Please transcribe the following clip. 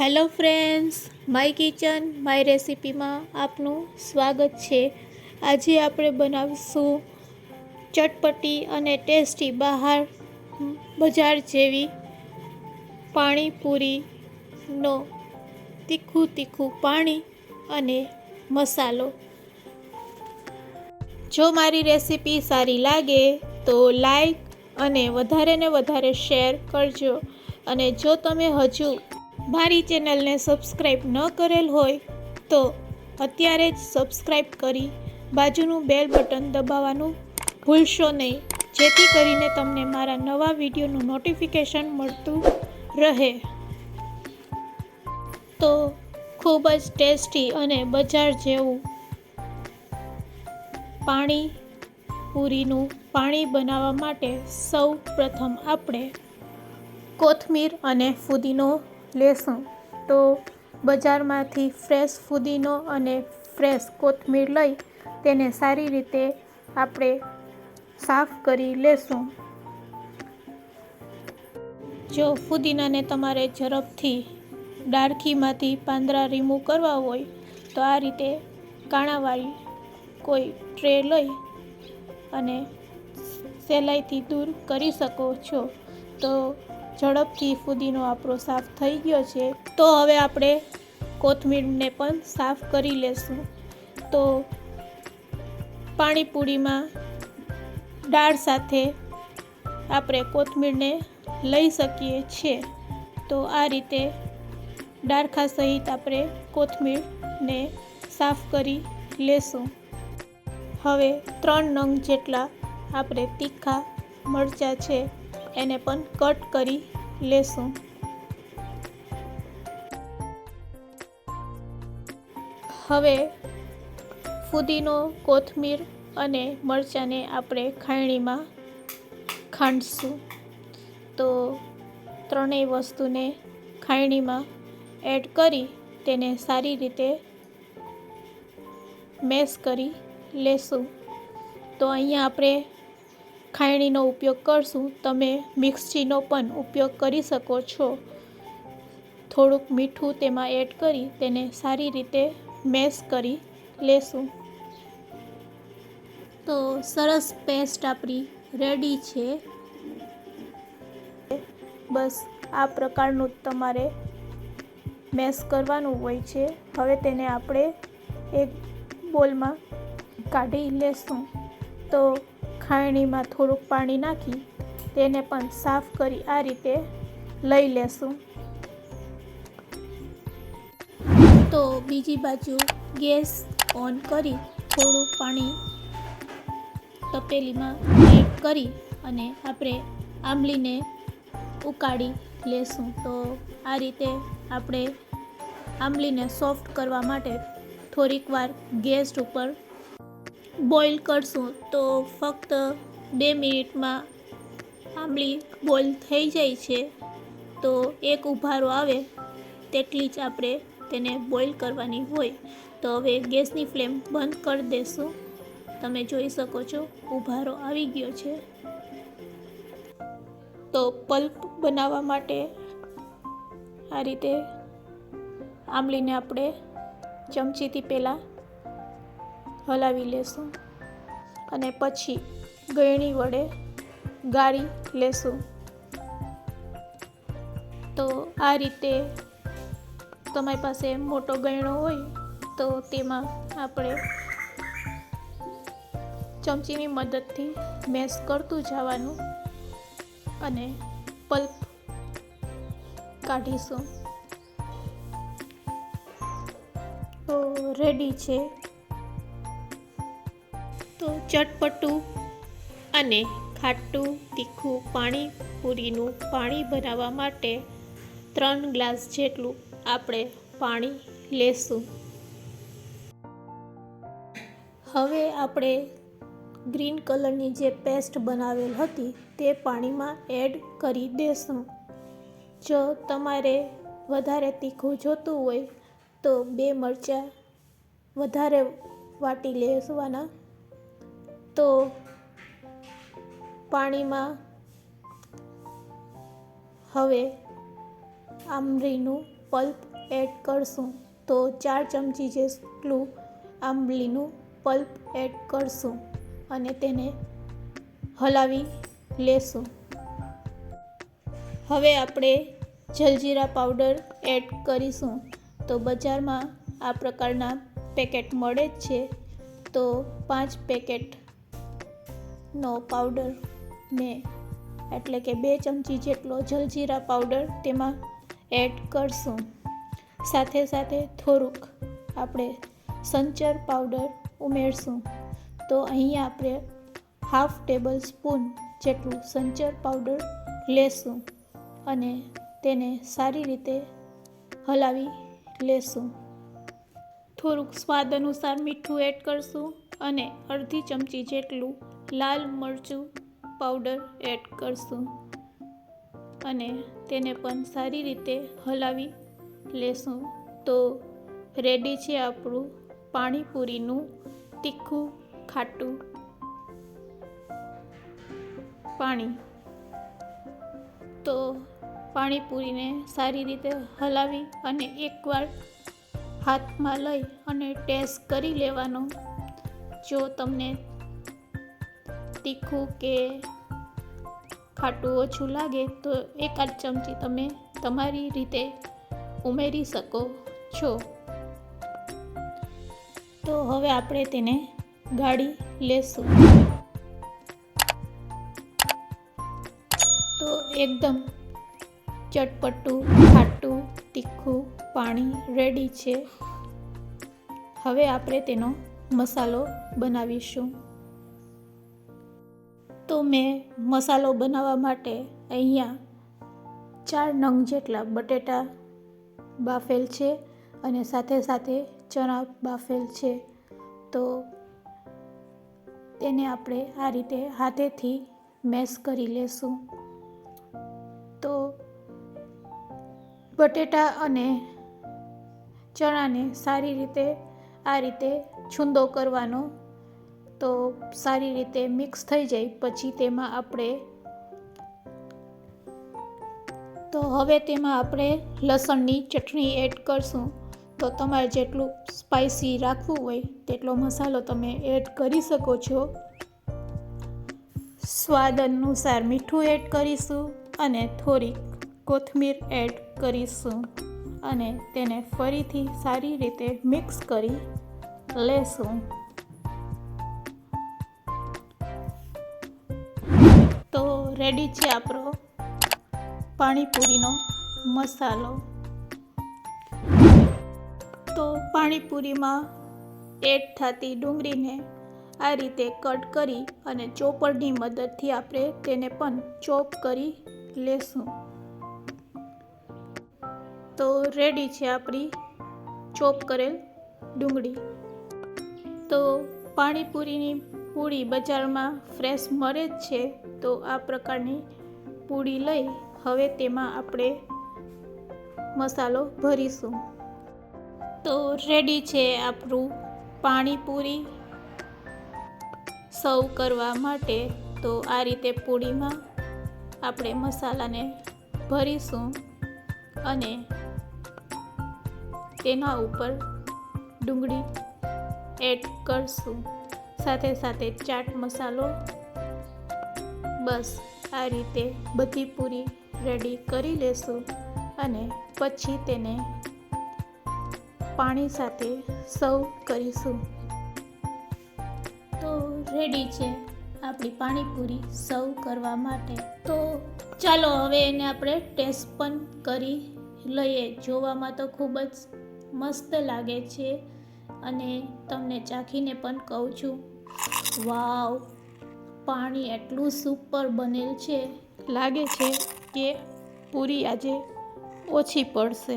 Hello friends, my kitchen, my રેસિપીમાં આપનું સ્વાગત છે. આજે આપણે બનાવીશું ચટપટી અને ટેસ્ટી બહાર બજાર જેવી પાણીપુરીનો તીખું તીખું પાણી અને મસાલો. જો મારી રેસિપી સારી લાગે તો લાઈક અને વધારે ને વધારે શેર કરજો. અને જો તમે હજુ મારી ચેનલને સબસ્ક્રાઈબ ન કરેલ હોય તો અત્યારે જ સબસ્ક્રાઈબ કરી બાજુનું બેલ બટન દબાવવાનું ભૂલશો નહીં. જેથી કરીને તમને મારા નવા વિડીયોનું નોટિફિકેશન મળતું રહે. તો ખૂબ જ ટેસ્ટી અને બજાર જેવું પાણી પૂરીનું પાણી બનાવવા માટે સૌ પ્રથમ આપણે કોથમીર અને ફુદીનો લેશું. તો બજારમાંથી ફ્રેશ ફુદીનો અને ફ્રેશ કોથમીર લઈ તેને સારી રીતે આપણે સાફ કરી લેશું. જો ફુદીનાને તમારે ઝડપથી ડાળખીમાંથી પાંદરા રિમૂવ કરવા હોય, તો આ રીતે કાણાવાળી કોઈ ટ્રે લઈ અને સહેલાઈથી દૂર કરી શકો છો. તો ઝડપથી ફુદીનો આપણો સાફ થઈ ગયો છે. તો હવે આપણે કોથમીરને પણ સાફ કરી લેશું. તો પાણીપુરીમાં દાળ સાથે આપણે કોથમીરને લઈ શકીએ છીએ. તો આ રીતે ડાળખા સહિત આપણે કોથમીરને સાફ કરી લેશું. હવે ત્રણ નંગ જેટલા આપણે તીખા મરચાં છે એને પણ કટ કરી લેશું. હવે ફુદીનો કોથમીર અને મરચાંને આપણે ખાયણીમાં ખાંડશું. તો ત્રણેય વસ્તુને ખાયણીમાં એડ કરી તેને સારી રીતે મેશ કરી લેશું. તો અહીંયા આપણે ખાયણીનો ઉપયોગ કરશું. તમે મિક્સીનો પણ ઉપયોગ કરી શકો છો. થોડુંક મીઠું તેમાં એડ કરી તેને સારી રીતે મેશ કરી લેશું. તો સરસ પેસ્ટ આપણી રેડી છે. બસ આ પ્રકારનું તમારે મેશ કરવાનું હોય છે. હવે તેને આપણે એક બોલમાં કાઢી લેશું. તો ખાયણીમાં થોડુંક પાણી નાખી તેને પણ સાફ કરી આ રીતે લઈ લેશું. તો બીજી બાજુ ગેસ ઓન કરી થોડું પાણી તપેલીમાં એડ કરી અને આપણે આંબલીને ઉકાળી લેશું. તો આ રીતે આપણે આંબલીને સોફ્ટ કરવા માટે થોડીક વાર ગેસ ઉપર બોઇલ કરશું તો ફક્ત બે મિનિટમાં આંબલી બોઇલ થઈ જાય છે. તો એક ઉભારો આવે તેટલી જ આપણે તેને બોઇલ કરવાની હોય. તો હવે ગેસની ફ્લેમ બંધ કરી દેશું. તમે જોઈ શકો છો ઉભારો આવી ગયો છે. તો પલ્પ બનાવવા માટે આ રીતે આંબલીને આપણે ચમચીથી પહેલાં હલાવી લેશું અને પછી ગળણી વડે ગાળી લેશું. તો આ રીતે તમારી પાસે મોટો ગળણો હોય તો તેમાં આપણે ચમચીની મદદથી મેશ કરતું જવાનું અને પલ્પ કાઢીશું. તો રેડી છે ચટપટું અને ખાટું તીખું પાણી પૂરીનું પાણી બનાવવા માટે ત્રણ ગ્લાસ જેટલું આપણે પાણી લેશું. હવે આપણે ગ્રીન કલરની જે પેસ્ટ બનાવેલ હતી તે પાણીમાં એડ કરી દેશું. જો તમારે વધારે તીખું જોતું હોય તો બે મરચાં વધારે વાટી લેવાના તો પાણીમાં હવે આમરીનું પલ્પ એડ કરશું. તો ચાર ચમચી જેટલું આંબલીનું પલ્પ એડ કરશું અને તેને હલાવી લેશું. હવે આપણે જલજીરા પાવડર એડ કરીશું. તો બજારમાં આ પ્રકારના પેકેટ મળે જ છે. તો પાંચ પેકેટનો પાવડર મેં એટલે કે બે ચમચી જેટલો જલજીરા પાવડર તેમાં એડ કરશું. સાથે સાથે થોડુંક આપણે સંચર પાવડર ઉમેરશું. તો અહીં આપણે હાફ ટેબલ સ્પૂન જેટલું સંચર પાવડર લેશું અને તેને સારી રીતે હલાવી લેશું. થોડુંક સ્વાદ અનુસાર મીઠું એડ કરશું અને અડધી ચમચી જેટલું લાલ મરચું પાવડર એડ કરશું અને તેને પણ સારી રીતે હલાવી લેશું. તો રેડી છે આપણું પાણીપુરીનું તીખું ખાટું પાણી. તો પાણીપુરીને સારી રીતે હલાવી અને એકવાર હાથમાં લઈ અને ટેસ્ટ કરી લેવાનો. જો તમને તીખું કે ખાટું ઓછું લાગે, તો એકાદ ચમચી તમે તમારી રીતે ઉમેરી શકો છો. તો હવે આપણે તેને ગાળી લેશું. તો એકદમ ચટપટું, ખાટું, તીખું પાણી રેડી છે. હવે આપણે તેનો મસાલો બનાવીશું. તો મેં મસાલો બનાવવા માટે અહીંયા ચાર નંગ જેટલા બટેટા બાફેલ છે અને સાથે સાથે ચણા બાફેલ છે. તો તેને આપણે આ રીતે હાથેથી મેશ કરી લેશું. તો બટેટા અને ચણાને સારી રીતે આ રીતે છૂંદો કરવાનો તો સારી રીતે મિક્સ થઈ જાય, પછી તેમાં આપણે તો હવે તેમાં આપણે લસણની ચટણી એડ કરશું. તો તમારે જેટલું સ્પાઇસી રાખવું હોય, તેટલો મસાલો તમે એડ કરી શકો છો. સ્વાદ અનુસાર મીઠું એડ કરીશું અને થોડીક કોથમીર એડ કરીશું અને તેને ફરીથી સારી રીતે મિક્સ કરી લેશું. રેડી છે આપણો પાણીપુરીનો મસાલો. તો પાણીપુરીમાં એડ થતી ડુંગળીને આ રીતે કટ કરી અને ચોપરની મદદથી આપણે તેને પણ ચોપ કરી લેશું. તો રેડી છે આપણી ચોપ કરેલ ડુંગળી. તો પાણીપુરીની પૂરી બજારમાં ફ્રેશ મળે જ છે. તો આ પ્રકારની પૂરી લઈ હવે તેમાં આપણે મસાલો ભરીશું. તો રેડી છે આપણું પાણીપુરી સર્વ કરવા માટે તો આ રીતે પૂરીમાં આપણે મસાલાને ભરીશું અને તેના ઉપર ડુંગળી એડ કરશું. સાથે સાથે ચાટ મસાલો બસ આ રીતે બધી પૂરી રેડી કરી લેશું અને પછી તેને પાણી સાથે સર્વ કરીશું. તો રેડી છે આપણી પાણીપુરી સર્વ કરવા માટે. તો ચાલો હવે એને આપણે ટેસ્ટ પણ કરી લઈએ. જોવામાં તો ખૂબ જ મસ્ત લાગે છે અને તમને ચાખીને પણ કહું છું. વાવ! પાણી એટલું સુપર બનેલ છે લાગે છે કે પૂરી આજે ઓછી પડશે.